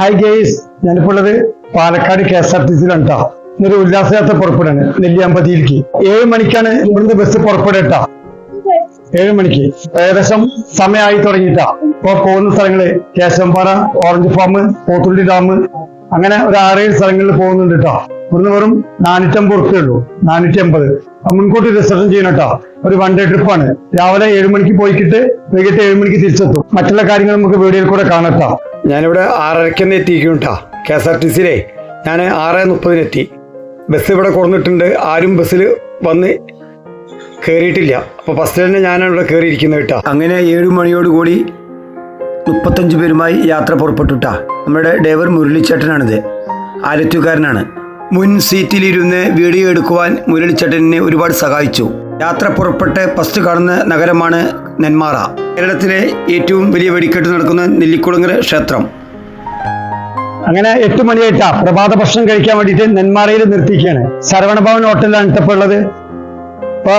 Hi guys ഞാനിപ്പോൾ ഉള്ളത് Palakkad K S R T സിയിലാണ് ഇന്നൊരു ഉല്ലാസയാത്ര പുറപ്പെടാണ് നെല്ലിയാമ്പതിയിലേക്ക്. ഏഴ് മണിക്കാണ് ഇവിടുന്ന് ബസ് പുറപ്പെടേട്ട ഏഴ് മണിക്ക്. ഏകദേശം സമയമായി തുടങ്ങിയിട്ടാ. ഇപ്പൊ പോകുന്ന സ്ഥലങ്ങൾ Keshavanpara orange farm Pothulli dam അങ്ങനെ ഒരു ആറേഴ് സ്ഥലങ്ങളിൽ പോകുന്നുണ്ട് കേട്ടോ ഇവിടുന്ന് വെറും നാനൂറ്റമ്പത് റുപ്യ ഉള്ളൂ. നാനൂറ്റി അമ്പത് മുൻകൂട്ടി രജിസ്ട്രേഷൻ ചെയ്യണം കേട്ടോ ഒരു വൺ ഡേ ട്രിപ്പാണ് രാവിലെ ഏഴ് മണിക്ക് പോയിക്കിട്ട് വൈകിട്ട് ഏഴ് മണിക്ക് തിരിച്ചെത്തും. മറ്റുള്ള കാര്യങ്ങൾ നമുക്ക് വീഡിയോയിൽ കൂടെ കാണട്ടോ ഞാനിവിടെ ആറരയ്ക്കെന്ന് എത്തിയിരിക്കും കേട്ടോ കെ എസ് ആർ ടി സിയിലെ. ഞാൻ ആറ് മുപ്പതിനെത്തി ബസ് ഇവിടെ കൊടുന്നിട്ടുണ്ട് ആരും ബസ്സിൽ വന്ന് കയറിയിട്ടില്ല അപ്പോൾ ഫസ്റ്റ് തന്നെ ഞാനാണ് ഇവിടെ കയറിയിരിക്കുന്നത് കേട്ടോ അങ്ങനെ ഏഴ് മണിയോടുകൂടി മുപ്പത്തഞ്ച് പേരുമായി യാത്ര പുറപ്പെട്ടുട്ട. നമ്മുടെ ഡ്രൈവർ മുരളിച്ചേട്ടനാണിത്. ആലത്തുകാരനാണ് മുൻ സീറ്റിലിരുന്ന് വീഡിയോ എടുക്കുവാൻ മുരളിച്ചേട്ടനെ ഒരുപാട് സഹായിച്ചു. യാത്ര പുറപ്പെട്ട് ഫസ്റ്റ് കാണുന്ന നഗരമാണ് നെന്മാറ. കേരളത്തിലെ ഏറ്റവും വലിയ വെടിക്കെട്ട് നടക്കുന്ന നെല്ലിക്കുളങ്ങര ക്ഷേത്രം. അങ്ങനെ എട്ട് മണിയായിട്ടാ പ്രഭാത ഭക്ഷണം കഴിക്കാൻ വേണ്ടിയിട്ട് നെന്മാറയിൽ നിർത്തിയിരിക്കുകയാണ്. ശരവണഭവൻ ഹോട്ടലിലാണ് ഇപ്പോൾ ഉള്ളത് ഇപ്പൊ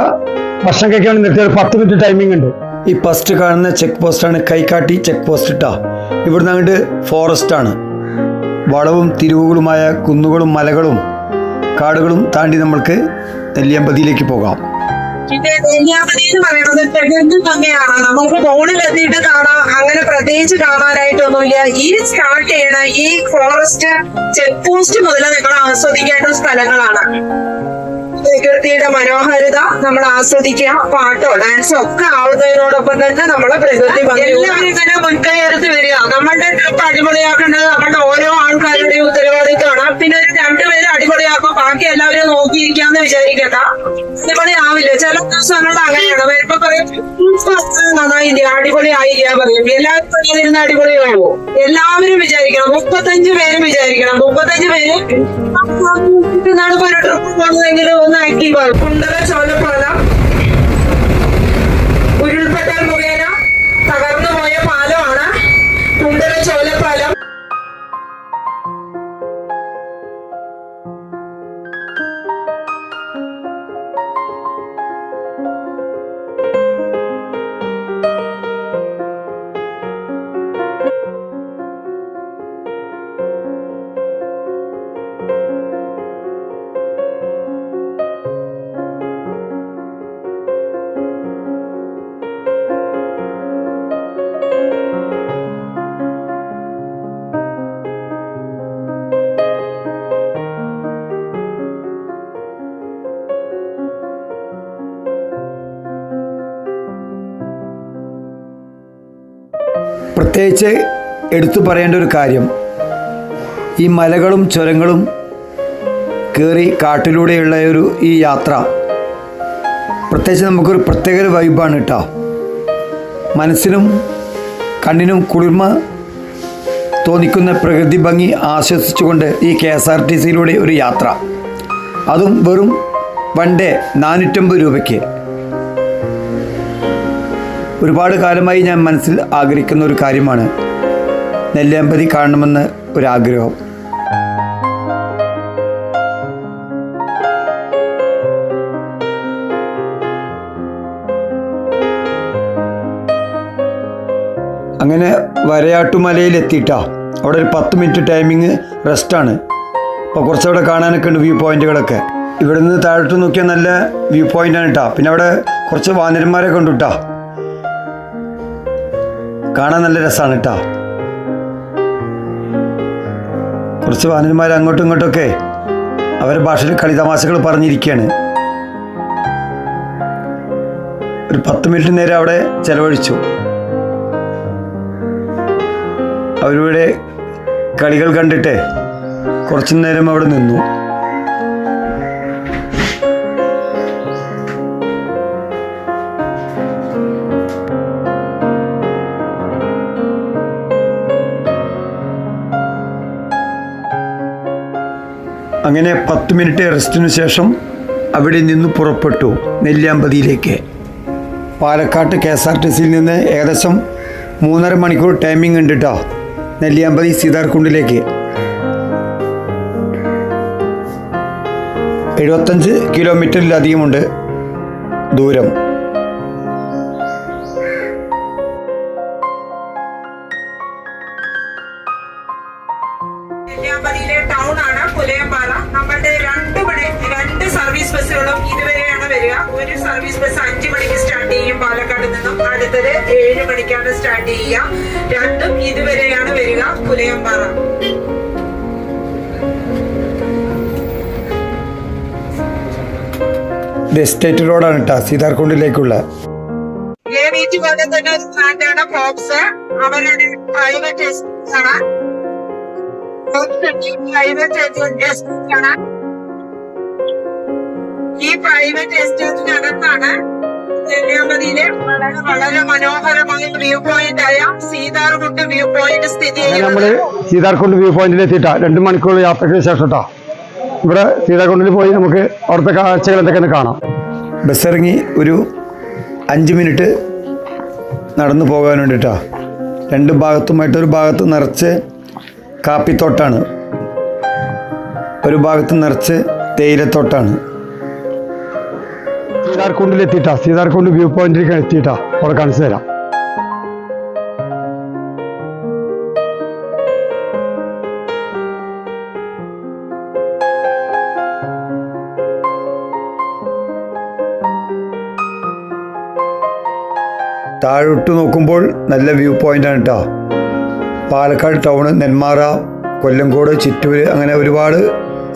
ഭക്ഷണം കഴിക്കാൻ വേണ്ടി നിർത്തിയത്. പത്ത് മിനിറ്റ് ടൈമിംഗ് ഉണ്ട്. ഈ ഫസ്റ്റ് കാണുന്ന ചെക്ക് പോസ്റ്റാണ് കൈക്കാട്ടി ചെക്ക് പോസ്റ്റ് ഇട്ടാ. ഇവിടുന്ന് അങ്ങോട്ട് ഫോറസ്റ്റാണ് വളവും തിരിവുകളുമായ കുന്നുകളും മലകളും കാടുകളും താണ്ടി നമ്മൾക്ക് നെല്ലിയമ്പതിയിലേക്ക് പോകാം. പിന്നെ നെല്ലിയാമ്പതി എന്ന് പറയുന്നത് പ്രകൃതി ഭംഗിയാണ് നമുക്ക് ഫോണിൽ എത്തിയിട്ട് കാണാം. അങ്ങനെ പ്രത്യേകിച്ച് കാണാനായിട്ടൊന്നുമില്ല. ഈ സ്റ്റാർട്ട് ചെയ്യണ ഈ ഫോറസ്റ്റ് ചെക്ക് പോസ്റ്റ് മുതൽ നിങ്ങൾ ആസ്വദിക്കേണ്ട സ്ഥലങ്ങളാണ്. പ്രകൃതിയുടെ മനോഹാരിത നമ്മൾ ആസ്വദിക്കുക പാട്ടോ ഡാൻസോ ഒക്കെ ആവുന്നതിനോടൊപ്പം തന്നെ നമ്മളെ പ്രകൃതി എല്ലാവരും ഇങ്ങനെ മുൻകൈ എടുത്ത് വരിക. നമ്മളുടെ ട്രിപ്പ് അടിപൊളിയാക്കേണ്ടത് നമ്മളുടെ ഓരോ ആൾക്കാരുടെയും ഉത്തരവാദിത്തമാണ് പിന്നെ ഒരു രണ്ടുപേരും അടിപൊളിയാക്കും ബാക്കി എല്ലാവരും നോക്കിയിരിക്കാന്ന് വിചാരിക്കണ്ട. അടിപൊളിയാവില്ല? ചില ദിവസങ്ങളിൽ അങ്ങനെയാണ്. വരുമ്പോ പറയും നന്നായില്ല അടിപൊളിയായില്ല പറയും. എല്ലാവരും പറഞ്ഞിരുന്ന അടിപൊളിയാവോ? എല്ലാവരും വിചാരിക്കണം. മുപ്പത്തഞ്ച് പേര് വിചാരിക്കണം. മുപ്പത്തഞ്ച് പേര് ഇപ്പൊ ഒരു ട്രിപ്പ് പോകുന്നതെങ്കിൽ ഒന്ന് ആക്കി ആകും കുണ്ടറ ചോലപ്പാല ഉരുൾപൊട്ടൽ മുഖേന തകർന്നു പോയ പാലമാണ് കുണ്ടറ ചോലപ്പാലം പ്രത്യേകിച്ച് എടുത്തു പറയേണ്ട ഒരു കാര്യം. ഈ മലകളും ചുരങ്ങളും കയറി കാട്ടിലൂടെയുള്ള ഒരു ഈ യാത്ര പ്രത്യേകിച്ച് നമുക്കൊരു പ്രത്യേക ഒരു വൈബാണ് കേട്ടോ മനസ്സിനും കണ്ണിനും കുളിർമ തോന്നിക്കുന്ന പ്രകൃതി ഭംഗി ആശ്വസിച്ചുകൊണ്ട് ഈ കെ എസ് ആർ ടി സിയിലൂടെ ഒരു യാത്ര. അതും വെറും വൺ ഡേ നാനൂറ്റമ്പത് രൂപയ്ക്ക്. ഒരുപാട് കാലമായി ഞാൻ മനസ്സിൽ ആഗ്രഹിക്കുന്ന ഒരു കാര്യമാണ്. നെല്ലിയമ്പതി കാണണമെന്ന് ഒരാഗ്രഹം. അങ്ങനെ വരയാട്ടുമലയിൽ എത്തിയിട്ടാ അവിടെ ഒരു പത്ത് മിനിറ്റ് ടൈമിങ് റെസ്റ്റാണ് അപ്പോൾ കുറച്ചവിടെ കാണാനൊക്കെ ഉണ്ട് വ്യൂ പോയിന്റുകളൊക്കെ ഇവിടെ നിന്ന് താഴോട്ട് നോക്കിയാൽ നല്ല വ്യൂ പോയിന്റാണ് കേട്ടോ പിന്നെ അവിടെ കുറച്ച് വാനരന്മാരെ കണ്ടു കേട്ടോ കാണാൻ നല്ല രസമാണ് കേട്ടോ. കുറച്ച് വാനന്മാർ അങ്ങോട്ടും ഇങ്ങോട്ടൊക്കെ അവരുടെ ഭാഷയിൽ കളിതമാശകൾ പറഞ്ഞിരിക്കുകയാണ്. ഒരു പത്ത് മിനിറ്റ് നേരം അവിടെ ചെലവഴിച്ചു. അവരുടെ കളികൾ കണ്ടിട്ട് കുറച്ചു നേരം അവിടെ നിന്നു. അങ്ങനെ പത്ത് മിനിറ്റ് റെസ്റ്റിന് ശേഷം അവിടെ നിന്ന് പുറപ്പെട്ടു നെല്ലിയാമ്പതിയിലേക്ക്. പാലക്കാട്ട് കെ എസ് ആർ ടി സിയിൽ നിന്ന് ഏകദേശം മൂന്നര മണിക്കൂർ ടൈമിംഗ് ഉണ്ട് കേട്ടോ നെല്ലിയാമ്പതി സീതാർകുണ്ടിലേക്ക്. എഴുപത്തഞ്ച് കിലോമീറ്ററിലധികമുണ്ട് ദൂരം. വരിക. ഒരു സർവീസ് ബസ് അഞ്ചു മണിക്ക് സ്റ്റാർട്ട് ചെയ്യും പാലക്കാട് നിന്നും. അടുത്തത് ഏഴ് മണിക്കാണ് സ്റ്റാർട്ട് ചെയ്യുക. രണ്ടും ഇതുവരെയാണ് വരിക. പുലയമ്പാറ. ഇത് എസ്റ്റേറ്റ് റോഡാണ് കേട്ടോ. സീതാർകുണ്ടിലേക്കുള്ള. പോലെ തന്നെ ഒരു ബ്രാൻഡാണ് ഫോക്സ് അവരുടെ പ്രൈവറ്റ് ആണ്. പ്രൈവറ്റ് ആണ്. ഈ പ്രൈവറ്റ് എസ്റ്റേറ്റിനകത്താണ് നെല്ലിയാമ്പതിയിലെ വളരെ മനോഹരമായ വ്യൂ പോയിന്റ് ആയ സീതാർകുണ്ട് വ്യൂ പോയിന്റ് സ്ഥിതി ചെയ്യുന്നത്. സീതാർകുണ്ട് വ്യൂ പോയിന്റിൽ എത്തിയിട്ടാ. രണ്ട് മണിക്കൂർ യാത്രയ്ക്ക് ശേഷം ഇവിടെ സീതാർകുണ്ടിൽ പോയി നമുക്ക് അവിടുത്തെ കാഴ്ചകൾ എന്തൊക്കെ കാണാം. ബസ് ഇറങ്ങി ഒരു അഞ്ച് മിനിറ്റ് നടന്നു പോകാൻ വേണ്ടിയിട്ടാ രണ്ട് ഭാഗത്തുമായിട്ട് ഒരു ഭാഗത്ത് നിറച്ച് കാപ്പിത്തോട്ടാണ്. ഒരു ഭാഗത്ത് നിറച്ച് തേയിലത്തോട്ടാണ്. സീതാർകുണ്ടിൽ എത്തിയിട്ടാ സീതാർകുണ്ട് വ്യൂ പോയിന്റിലേക്ക് എത്തിയിട്ടാ. അവിടെ കാണിച്ചു തരാം. താഴോട്ട് നോക്കുമ്പോൾ നല്ല വ്യൂ പോയിന്റാണ് കേട്ടോ പാലക്കാട് ടൗൺ നെന്മാറ കൊല്ലംകോട് ചിറ്റൂര് അങ്ങനെ ഒരുപാട്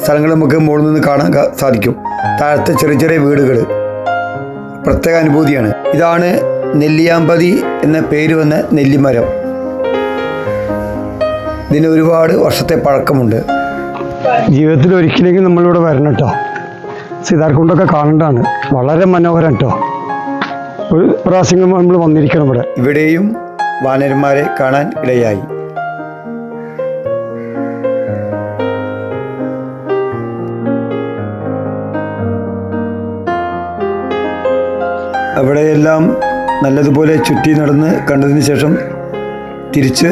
സ്ഥലങ്ങൾ നമുക്ക് മുകളിൽ നിന്ന് കാണാൻ സാധിക്കും. താഴത്തെ ചെറിയ ചെറിയ വീടുകൾ പ്രത്യേക അനുഭൂതിയാണ്. ഇതാണ് നെല്ലിയാമ്പതി എന്ന പേര് വന്ന നെല്ലിമരം. ഇതിന് ഒരുപാട് വർഷത്തെ പഴക്കമുണ്ട്. ജീവിതത്തിൽ ഒരിക്കലെങ്കിലും നമ്മളിവിടെ വരണം കേട്ടോ സീതാർകുണ്ടൊക്കെ കാണേണ്ടതാണ്. വളരെ മനോഹരം കേട്ടോ ഒരു പ്രാവശ്യം നമ്മൾ വന്നിരിക്കണം ഇവിടെ. ഇവിടെയും വാനരന്മാരെ കാണാൻ ഇടയായി. അവിടെയെല്ലാം നല്ലതുപോലെ ചുറ്റി നടന്ന് കണ്ടതിന് ശേഷം തിരിച്ച്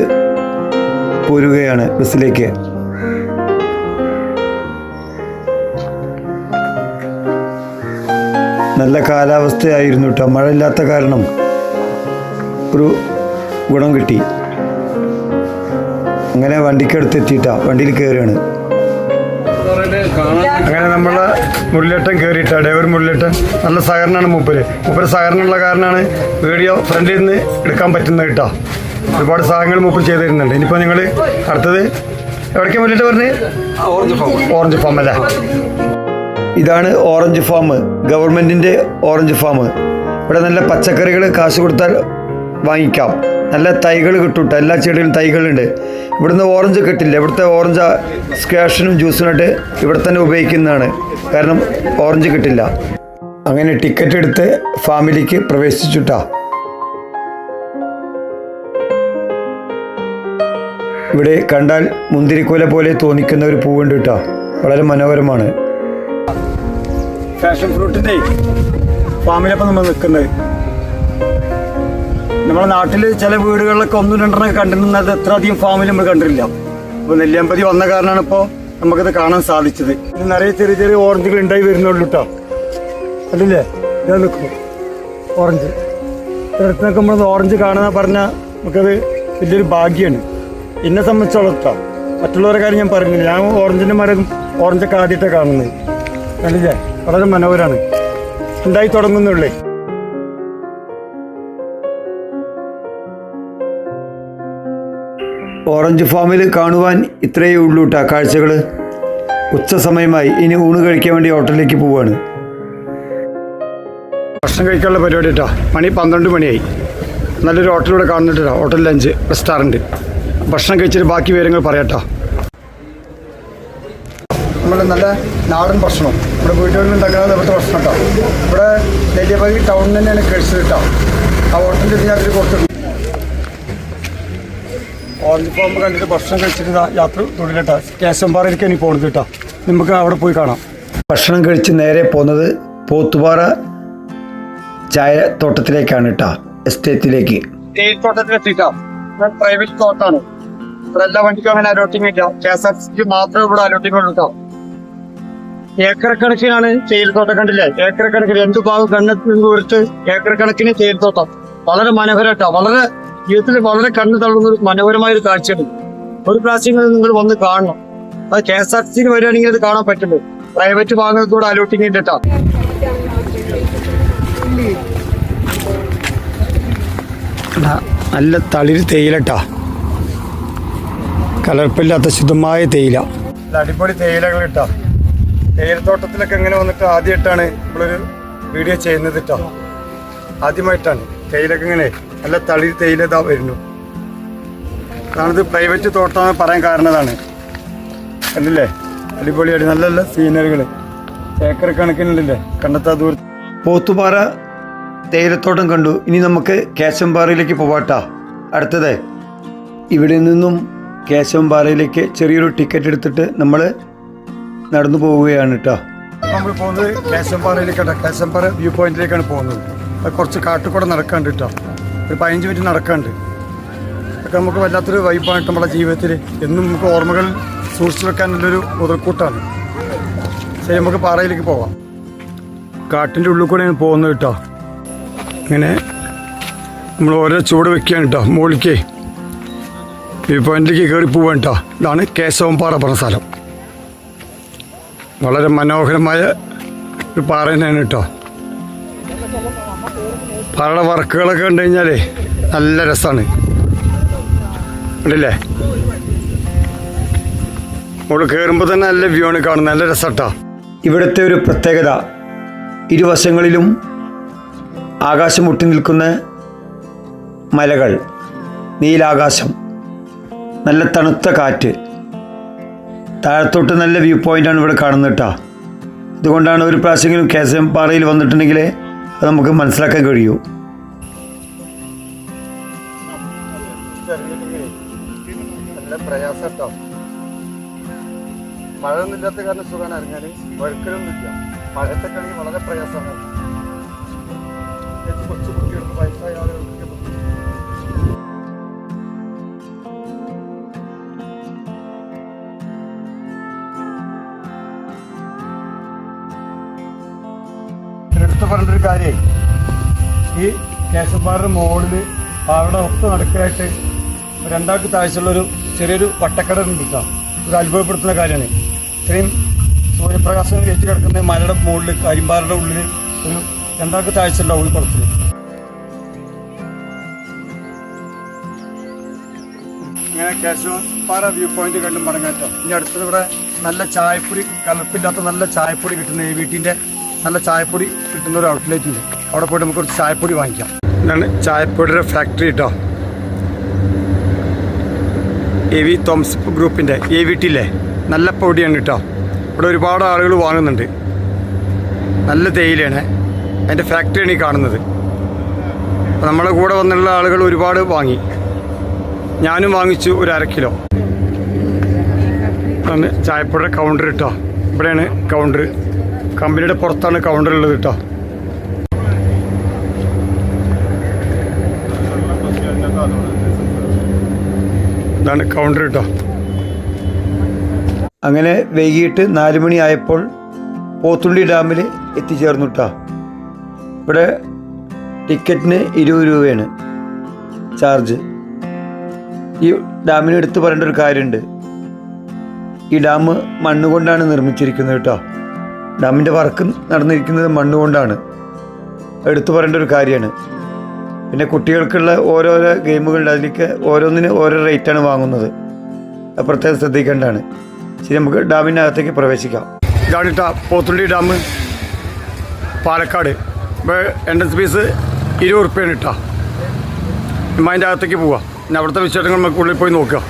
പോരുകയാണ് ബസ്സിലേക്ക്. നല്ല കാലാവസ്ഥയായിരുന്നു കേട്ടോ മഴയില്ലാത്ത കാരണം ഒരു ഗുണം കിട്ടി. അങ്ങനെ വണ്ടിക്കടുത്ത് വണ്ടിയിൽ കയറുകയാണ്. അങ്ങനെ നമ്മൾ മുരളിയേട്ടൻ കയറിയിട്ട് ഡേവർ മുരളിയേട്ടൻ. നല്ല സഹകരണമാണ് മൂപ്പര്. മൂപ്പര് സഹകരണമുള്ള കാരണമാണ് വീഡിയോ ഫ്രണ്ടിൽ നിന്ന് എടുക്കാൻ പറ്റുന്നത് കേട്ടോ. ഒരുപാട് സഹായങ്ങൾ മൂപ്പർ ചെയ്തു തരുന്നുണ്ട്. ഇനിയിപ്പോൾ നിങ്ങൾ അടുത്തത് എവിടേക്ക് മുരളിയിട്ട് പറഞ്ഞ്? Orange farm. അല്ലേ? ഇതാണ് ഓറഞ്ച് ഫാം. ഗവൺമെന്റിന്റെ ഓറഞ്ച് ഫാം. ഇവിടെ നല്ല പച്ചക്കറികൾ കാശ് കൊടുത്താൽ വാങ്ങിക്കാം. നല്ല തൈകൾ കിട്ടും എല്ലാ ചെടികളും തൈകളുണ്ട്. ഇവിടുന്ന് ഓറഞ്ച് കിട്ടില്ല. ഇവിടുത്തെ ഓറഞ്ച് സ്ക്വാഷിനും ജ്യൂസിനായിട്ട് ഇവിടെ തന്നെ ഉപയോഗിക്കുന്നതാണ്. കാരണം ഓറഞ്ച് കിട്ടില്ല. അങ്ങനെ ടിക്കറ്റ് എടുത്ത് ഫാമിലിക്ക് പ്രവേശിച്ചുട്ടാ ഇവിടെ കണ്ടാൽ മുന്തിരിക്കോല പോലെ തോന്നിക്കുന്ന ഒരു പൂവുണ്ട് കേട്ടോ വളരെ മനോഹരമാണ്. ഫാഷൻ ഫ്രൂട്ടിന്റെ നമ്മൾ നിൽക്കുന്നത്. നമ്മുടെ നാട്ടിൽ ചില വീടുകളിലൊക്കെ ഒന്നും രണ്ടെണ്ണം കണ്ടിരുന്നത് എത്ര അധികം ഫാമിൽ നമ്മൾ കണ്ടിട്ടില്ല. അപ്പോൾ നെല്ലിയാമ്പതി വന്ന കാരണമാണ് ഇപ്പോൾ നമുക്കത് കാണാൻ സാധിച്ചത്. നിറയെ ചെറിയ ചെറിയ ഓറഞ്ചുകൾ ഉണ്ടായി വരുന്നുള്ളൂ കേട്ടോ അതില്ലേ ഇതാ നിൽക്കും ഓറഞ്ച് എടുത്ത് നമ്മൾ ഓറഞ്ച് കാണുക പറഞ്ഞാൽ നമുക്കത് വലിയൊരു ഭാഗ്യമാണ് എന്നെ സംബന്ധിച്ചോളം കേട്ടോ മറ്റുള്ളവരെ കാര്യം ഞാൻ പറയുന്നില്ല. ഞാൻ ഓറഞ്ചിന്റെ മരം ഓറഞ്ചൊക്കെ ആദ്യമായിട്ടാണ് കാണുന്നത്. കണ്ടില്ലേ? വളരെ മനോഹരമാണ് ഉണ്ടായി തുടങ്ങുന്നുള്ളേ. ഓറഞ്ച് ഫാമിൽ കാണുവാൻ ഇത്രയേ ഉള്ളൂ കേട്ടോ കാഴ്ചകൾ ഉച്ച സമയമായി. ഇനി ഊണ് കഴിക്കാൻ വേണ്ടി ഹോട്ടലിലേക്ക് പോവാണ്. ഭക്ഷണം കഴിക്കാനുള്ള പരിപാടി കേട്ടോ മണി പന്ത്രണ്ട് മണിയായി. നല്ലൊരു ഹോട്ടലിലൂടെ കാണുന്നുണ്ട് ഹോട്ടൽ ലഞ്ച് റെസ്റ്റോറന്റ്. ഭക്ഷണം കഴിച്ചിട്ട് ബാക്കി വിവരങ്ങൾ പറയാട്ടോ നമ്മുടെ നല്ല നാടൻ ഭക്ഷണം. ഇവിടെ വീട്ടുകളിൽ ഉണ്ടാക്കുന്ന ഇവിടുത്തെ ഭക്ഷണം കേട്ടോ ഇവിടെ നെല്ലിയപ്പതി ടൗണിൽ തന്നെയാണ് കഴിച്ചത് കേട്ടോ ആ ഹോട്ടലിൽ ഞാൻ അതിൽ ഓറഞ്ച് ഫാം കണ്ടിട്ട് ഭക്ഷണം കഴിച്ചിട്ട് യാത്ര തുടരട്ടോ. കേശമ്പാറയിലേക്ക് ഇനി പോകുന്നത് കേട്ടോ. നമുക്ക് അവിടെ പോയി കാണാം. ഭക്ഷണം കഴിച്ച് നേരെ പോകുന്നത് പോത്തുപാറ ചായ തോട്ടത്തിലേക്കാണ് കേട്ടോ എസ്റ്റേറ്റിലേക്ക്. തേയിലത്തോട്ടത്തിലെത്തിക്കാം പ്രൈവറ്റ് തോട്ടാണ്. ഇവിടെ എല്ലാ വണ്ടിക്കും അങ്ങനെ അലോട്ടിങ് ഇല്ല. കെ എസ് ആർ സിക്ക് മാത്രമേ ഇവിടെ അലോട്ടിങ് ഉള്ളൂ കേട്ടോ. ഏക്കറക്കണക്കിനാണ് തേയിലത്തോട്ടം കണ്ടില്ലേ? ഏക്കറക്കണക്കിന് രണ്ടു ഭാഗം കണ്ണെത്തി കുറിച്ച് ഏക്കറക്കണക്കിന് തേയിലത്തോട്ടം വളരെ മനോഹരട്ടോ വളരെ ജീവിതത്തിൽ വളരെ കണ്ണു തള്ളുന്ന ഒരു മനോഹരമായ ഒരു കാഴ്ചയാണ്. ഒരു പ്രാവശ്യം നിങ്ങൾ വന്ന് കാണണം. അത് കെ എസ് ആർ ടി സിന് വരികയാണെങ്കിൽ അത് കാണാൻ പറ്റുള്ളൂ. പ്രൈവറ്റ് വാങ്ങുന്നതോടെ അലോട്ടിങ് ഉണ്ട് കേട്ടോ നല്ല തളിര് തേയിലട്ടാ. കലർപ്പില്ലാത്ത ശുദ്ധമായ തേയില. അടിപൊളി തേയിലകൾ ഇട്ടാ തേയിലത്തോട്ടത്തിലൊക്കെ ഇങ്ങനെ വന്നിട്ട് ആദ്യമായിട്ടാണ് നമ്മളൊരു വീഡിയോ ചെയ്യുന്നത് ഇട്ടാ ആദ്യമായിട്ടാണ് തേയിലൊക്കെ ഇങ്ങനെ നല്ല തളി തേയില ഇതാ വരുന്നു. അതാണിത് പ്രൈവറ്റ് തോട്ടമെന്ന് പറയാൻ കാരണതാണ്. കണ്ടില്ലേ? അടിപൊളിയായിട്ട് നല്ല നല്ല സീനറികൾ ഏക്കർ കണക്കിനുണ്ടല്ലേ കണ്ടെത്താ ദൂരത്ത് പോത്തുപാറ തേയിലത്തോട്ടം കണ്ടു. ഇനി നമുക്ക് കേശവൻപാറയിലേക്ക് പോവാട്ടാ. അടുത്തത് ഇവിടെ നിന്നും കേശവൻപാറയിലേക്ക് ചെറിയൊരു ടിക്കറ്റ് എടുത്തിട്ട് നമ്മൾ നടന്നു പോവുകയാണ് കേട്ടോ നമ്മൾ പോകുന്നത് കേശംപാറയിലേക്കാണ് കേശംപാറ വ്യൂ പോയിന്റിലേക്കാണ് പോകുന്നത്. കുറച്ച് കാട്ടുകൂടെ നടക്കാണ്ട് കേട്ടോ ഒരു പതിനഞ്ച് മിനിറ്റ് നടക്കാണ്ട്. ഒക്കെ നമുക്ക് വല്ലാത്തൊരു വൈബാണ് നമ്മുടെ ജീവിതത്തിൽ. എന്നും നമുക്ക് ഓർമ്മകൾ സൂക്ഷിച്ചു വെക്കാൻ നല്ലൊരു മുതൽക്കൂട്ടാണ്. ശരി നമുക്ക് പാറയിലേക്ക് പോവാം. കാട്ടിന്റെ ഉള്ളിൽ കൂടെയാണ് പോകുന്നത് കേട്ടോ. ഇങ്ങനെ നമ്മൾ ഓരോ ചൂട് വെക്കുകയാണ് കേട്ടോ. മുകളിലേക്ക് വ്യൂ പോയിന്റിലേക്ക് കയറി പോവാണ് കേട്ടോ. ഇതാണ് കേശവൻപാറ പറഞ്ഞ സ്ഥലം. വളരെ മനോഹരമായ ഒരു പാറ തന്നെയാണ് കേട്ടോ. പാറയുടെ വർക്കുകളൊക്കെ കണ്ടു കഴിഞ്ഞാലേ നല്ല രസമാണ് ഉണ്ടല്ലേ മുകളിൽ കയറുമ്പോൾ തന്നെ നല്ല വ്യൂ ആണ് കാണുന്നത്. നല്ല രസട്ടോ. ഇവിടുത്തെ ഒരു പ്രത്യേകത ഇരുവശങ്ങളിലും ആകാശം മുട്ടി നിൽക്കുന്ന മലകൾ നീലാകാശം നല്ല തണുത്ത കാറ്റ്. താഴത്തോട്ട് നല്ല വ്യൂ പോയിന്റാണ് ഇവിടെ കാണുന്നത് കേട്ടോ. ഇതുകൊണ്ടാണ് ഒരു പ്രാവശ്യമെങ്കിലും എം പാറയിൽ വന്നിട്ടുണ്ടെങ്കിൽ അത് നമുക്ക് മനസ്സിലാക്കാൻ കഴിയൂ. നല്ല പ്രയാസം മഴ ഒന്നും ഇല്ലാത്ത കാരണം സുഖമാണ്. ഇറങ്ങാൻ വഴുക്കലൊന്നുമില്ല മഴത്തൊക്കെ ആണെങ്കിൽ വളരെ പ്രയാസമാണ്. കൊച്ചു കുട്ടികൾക്ക് പറഞ്ഞൊരു കാര്യം. ഈ കേശവന്മാരുടെ മുകളിൽ പാറയുടെ ഒത്ത നടക്കായിട്ട് രണ്ടാൾക്ക് താഴ്ചയുള്ളൊരു ചെറിയൊരു വട്ടക്കട ഉണ്ട് കേട്ടോ. ഒരു അത്ഭുതപ്പെടുത്തുന്ന കാര്യമാണ്. ഇത്രയും സൂര്യപ്രകാശം വെച്ച് കിടക്കുന്ന മലയുടെ മുകളിൽ കരിമ്പാറയുടെ ഉള്ളിൽ ഒരു രണ്ടാൾക്ക് താഴ്ചയുള്ള ഉണ്ടാവും ഈ കുളത്തിൽ ഇങ്ങനെ കേശവപ്പാറ വ്യൂ പോയിന്റ് കണ്ടും മടങ്ങാറ്റോ ഇനി അടുത്തത് ഇവിടെ നല്ല ചായപ്പൊടി കലപ്പില്ലാത്ത നല്ല ചായപ്പൊടി കിട്ടുന്ന ഈ വീട്ടിന്റെ നല്ല ചായപ്പൊടി കിട്ടുന്ന ഒരു ഔട്ട്ലെറ്റ് ഉണ്ട്. അവിടെ പോയിട്ട് നമുക്ക് കുറച്ച് ചായപ്പൊടി വാങ്ങിക്കാം. ഇതാണ് ചായപ്പൊടിയുടെ ഫാക്ടറി കേട്ടോ എ വി തോംസ് ഗ്രൂപ്പിന്റെ എ വി ടിയിലെ നല്ല പൊടിയാണ് കേട്ടോ ഇവിടെ ഒരുപാട് ആളുകൾ വാങ്ങുന്നുണ്ട്. നല്ല തേയിലയാണ്. അതിന്റെ ഫാക്ടറിയാണ് ഈ കാണുന്നത്. അപ്പോൾ നമ്മളെ കൂടെ വന്നുള്ള ആളുകൾ ഒരുപാട് വാങ്ങി. ഞാനും വാങ്ങിച്ചു ഒരു അര കിലോ. ചായപ്പൊടിയുടെ കൗണ്ടർ കേട്ടോ ഇവിടെയാണ് കൗണ്ടർ കമ്പനിയുടെ പുറത്താണ് കൗണ്ടർ ഉള്ളത് കേട്ടോ. ഇതാണ് കൗണ്ടർ കേട്ടോ. അങ്ങനെ വൈകിട്ട് നാല് മണിയായപ്പോൾ പോത്തുണ്ടി ഡാമിൽ എത്തിച്ചേർന്നു കേട്ടോ ഇവിടെ ടിക്കറ്റിന് ഇരുപത് രൂപയാണ് ചാർജ്. ഈ ഡാമിന് എടുത്ത് പറയേണ്ട ഒരു കാര്യമുണ്ട്. ഈ ഡാം മണ്ണുകൊണ്ടാണ് നിർമ്മിച്ചിരിക്കുന്നത് കേട്ടോ ഡാമിന്റെ വർക്ക് നടന്നിരിക്കുന്നത് മണ്ണുകൊണ്ടാണ്. എടുത്തു പറയേണ്ട ഒരു കാര്യമാണ്. പിന്നെ കുട്ടികൾക്കുള്ള ഓരോരോ ഗെയിമുകളുണ്ട് അതിലേക്ക് ഓരോന്നിന് ഓരോ റേറ്റാണ് വാങ്ങുന്നത്. പ്രത്യേകം ശ്രദ്ധിക്കേണ്ടതാണ്. ശരി നമുക്ക് ഡാമിന്റെ അകത്തേക്ക് പ്രവേശിക്കാം. ഇതാണ് പോത്തുണ്ടി ഡാം പാലക്കാട്. ഇപ്പോൾ എൻട്രൻസ് ഫീസ് ഇരുപത് ഉറുപ്പ്യാണ് ഇട്ടാ അതിന്റെ അകത്തേക്ക് പോവാം. പിന്നെ അവിടുത്തെ വിശേഷങ്ങൾ നമുക്ക് ഉള്ളിൽ പോയി നോക്കുക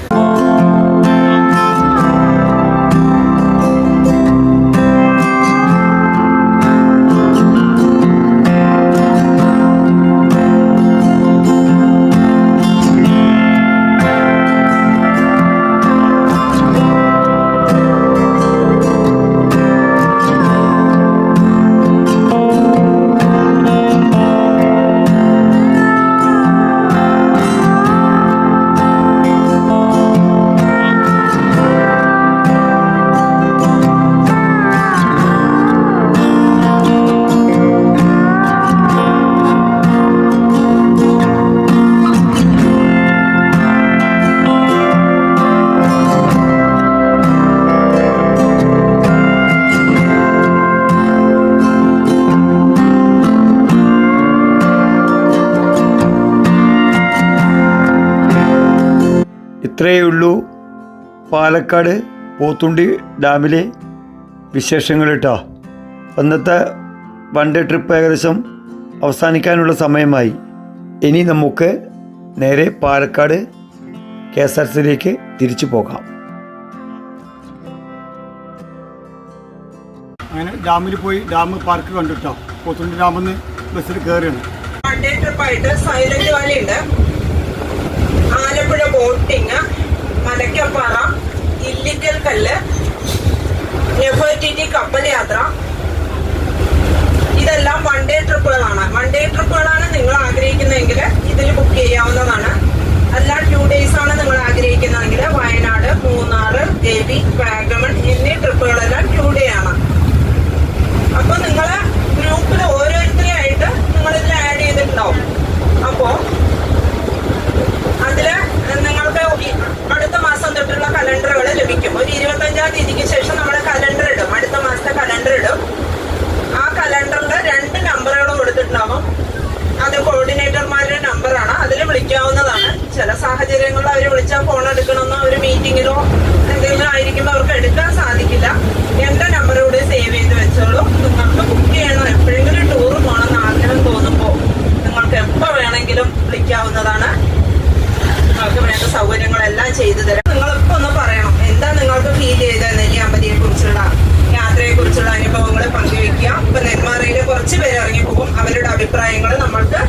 പാലക്കാട് പോത്തുണ്ടി ഡാമിലെ വിശേഷങ്ങൾ കേട്ടോ അന്നത്തെ വൺ ഡേ ട്രിപ്പ് ഏകദേശം അവസാനിക്കാനുള്ള സമയമായി. ഇനി നമുക്ക് നേരെ പാലക്കാട് കെ എസ് ആർ സിയിലേക്ക് തിരിച്ചു പോകാം. അങ്ങനെ ഡാമിൽ പോയി ഡാം പാർക്ക് കണ്ടിട്ടോ. പോത്തുണ്ടി ഡാമിൽ നിന്ന് ബസ്സിൽ കയറിയാണ് വൺ ഡേ ട്രിപ്പായിട്ട് സൈലന്റ് വാലി ഉണ്ട്. ആലപ്പുഴ ബോട്ടിങ് മലക്കപ്പാറ ഇല്ലിക്കൽ കല്ല്. നെഫർട്ടിറ്റി കപ്പൽ യാത്ര. ഇതെല്ലാം വൺ ഡേ ട്രിപ്പുകളാണ് വൺ ഡേ ട്രിപ്പുകളാണ് നിങ്ങൾ ആഗ്രഹിക്കുന്നതെങ്കിൽ ഇതിൽ ബുക്ക് ചെയ്യാവുന്നതാണ് അല്ല ടു ഡേയ്സ് ആണ് നിങ്ങൾ ആഗ്രഹിക്കുന്നതെങ്കിൽ വയനാട് മൂന്നാർ ദേവി വാഗമൺ എന്നീ ട്രിപ്പുകളെല്ലാം ടു ഡേ ആണ് അപ്പൊ നിങ്ങൾ ഗ്രൂപ്പിൽ ഓരോരുത്തരെയായിട്ട് നിങ്ങൾ ഇതിൽ ആഡ് ചെയ്തിട്ടുണ്ടാവും അപ്പോ അതിൽ നിങ്ങൾക്ക് ഈ അടുത്ത മാസം തൊട്ടുള്ള കലണ്ടറുകൾ ലഭിക്കും ഒരു ഇരുപത്തഞ്ചാം തീയതിക്ക് ശേഷം നമ്മൾ കലണ്ടർ ഇടും അടുത്ത മാസത്തെ കലണ്ടർ ഇടും ആ കലണ്ടറിൽ രണ്ട് നമ്പറുകൾ കൊടുത്തിട്ടുണ്ടാവും അത് കോർഡിനേറ്റർമാരുടെ നമ്പറാണ് അതിൽ വിളിക്കാവുന്നതാണ് ചില സാഹചര്യങ്ങളിൽ അവർ വിളിച്ചാൽ ഫോൺ എടുക്കണമെന്നോ ഒരു മീറ്റിങ്ങിലോ എന്തെങ്കിലും ആയിരിക്കുമ്പോൾ അവർക്ക് എടുക്കാൻ സാധിക്കില്ല. എന്റെ നമ്പർ കൂടി സേവ് ചെയ്ത് വെച്ചോളൂ. നിങ്ങൾക്ക് ബുക്ക് ചെയ്യണം. എപ്പോഴെങ്കിലും ടൂർ പോകണമെന്ന് ആഗ്രഹം തോന്നുമ്പോൾ നിങ്ങൾക്ക് എപ്പോൾ വേണമെങ്കിലും വിളിക്കാവുന്നതാണ്. നിങ്ങൾക്ക് വേണ്ട സൗകര്യങ്ങളെല്ലാം ചെയ്തു തരാം. നിങ്ങളിപ്പോ ഒന്ന് പറയണം എന്താ നിങ്ങൾക്ക് ഫീൽ ചെയ്തത്? നെല്ലിയാമ്പതിയെ കുറിച്ചുള്ള യാത്രയെ കുറിച്ചുള്ള അനുഭവങ്ങൾ പങ്കുവെക്കുക ഇപ്പൊ നെന്മാറയിൽ കുറച്ച് പേര് ഇറങ്ങിപ്പോകും. അവരുടെ അഭിപ്രായങ്ങൾ നമ്മൾക്ക്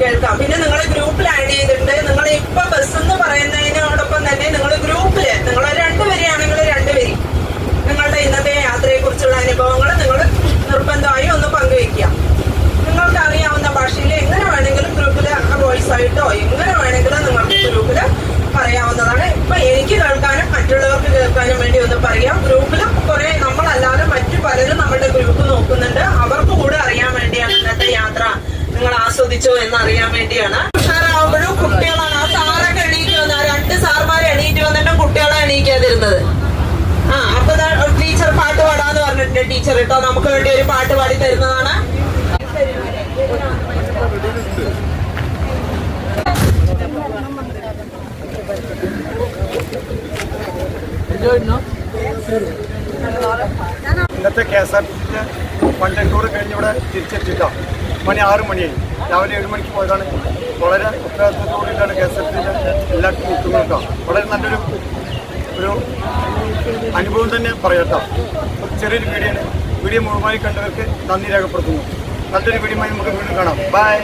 കേൾക്കാം. പിന്നെ നിങ്ങളെ ഗ്രൂപ്പിൽ ആഡ് ചെയ്തിട്ടുണ്ട്. നിങ്ങൾ ഇപ്പൊ ബസ് എന്ന് പറയുന്നതിനോടൊപ്പം തന്നെ നിങ്ങൾ ഗ്രൂപ്പിൽ നിങ്ങൾ രണ്ടുപേരെയാണെങ്കിൽ രണ്ടുപേരി നിങ്ങളുടെ ഇന്നത്തെ യാത്രയെ കുറിച്ചുള്ള അനുഭവങ്ങൾ നിങ്ങൾ നിർബന്ധമായും ഒന്ന് പങ്കുവെക്കുക നിങ്ങൾക്ക് അറിയാവുന്ന ഭാഷയിൽ എങ്ങനെ വേണമെങ്കിലും ഗ്രൂപ്പിൽ വോയിസ് ആയിട്ടോ എങ്ങനെ വേണമെങ്കിലും നിങ്ങൾക്ക് ഗ്രൂപ്പിൽ പറയാവുന്നതാണ് ഇപ്പൊ എനിക്ക് കേൾക്കാനും മറ്റുള്ളവർക്ക് കേൾക്കാനും വേണ്ടി ഒന്ന് പറയാം ഗ്രൂപ്പിൽ കുറെ നമ്മളല്ലാതെ മറ്റു പലരും നമ്മുടെ ഗ്രൂപ്പ് നോക്കുന്നുണ്ട് അവർക്ക് കൂടെ അറിയാൻ വേണ്ടിയാണ് ഇന്നത്തെ യാത്ര നിങ്ങൾ ആസ്വദിച്ചോ എന്ന് അറിയാൻ വേണ്ടിയാണ് ഉഷാറാവുമ്പോഴും കുട്ടികളാണ് ആ സാറൊക്കെ എണീറ്റ് വന്ന ആ രണ്ട് സാർമാർ എണീറ്റ് വന്നിട്ടും കുട്ടികളെ എണീക്കാതിരുന്നത് ആ അപ്പൊ ദാ ടീച്ചർ പാട്ട് പാടാന്ന് പറഞ്ഞിട്ടുണ്ട് ടീച്ചർ കേട്ടോ നമുക്ക് വേണ്ടി ഒരു പാട്ട് പാടി തരുന്നതാണ് ഇന്നത്തെ K S R T one day tour കഴിഞ്ഞ് ഇവിടെ തിരിച്ചെത്തിയിട്ടോ മണി ആറ് മണിയായി. രാവിലെ ഏഴ് മണിക്ക് പോയതാണ്. വളരെ ഉത്തരവാദിത്തത്തോടെയാണ് കെ എസ് ആർ ടി എല്ലാവർക്കും നിൽക്കുന്നത് കേട്ടോ. വളരെ നല്ലൊരു ഒരു അനുഭവം തന്നെ പറയാം ചെറിയൊരു വീഡിയോ വീഡിയോ മുഴുവനായി കണ്ടവർക്ക് നന്ദി രേഖപ്പെടുത്തുന്നു. നല്ലൊരു വീഡിയോ നമുക്ക് വീണ്ടും കാണാം. ബൈ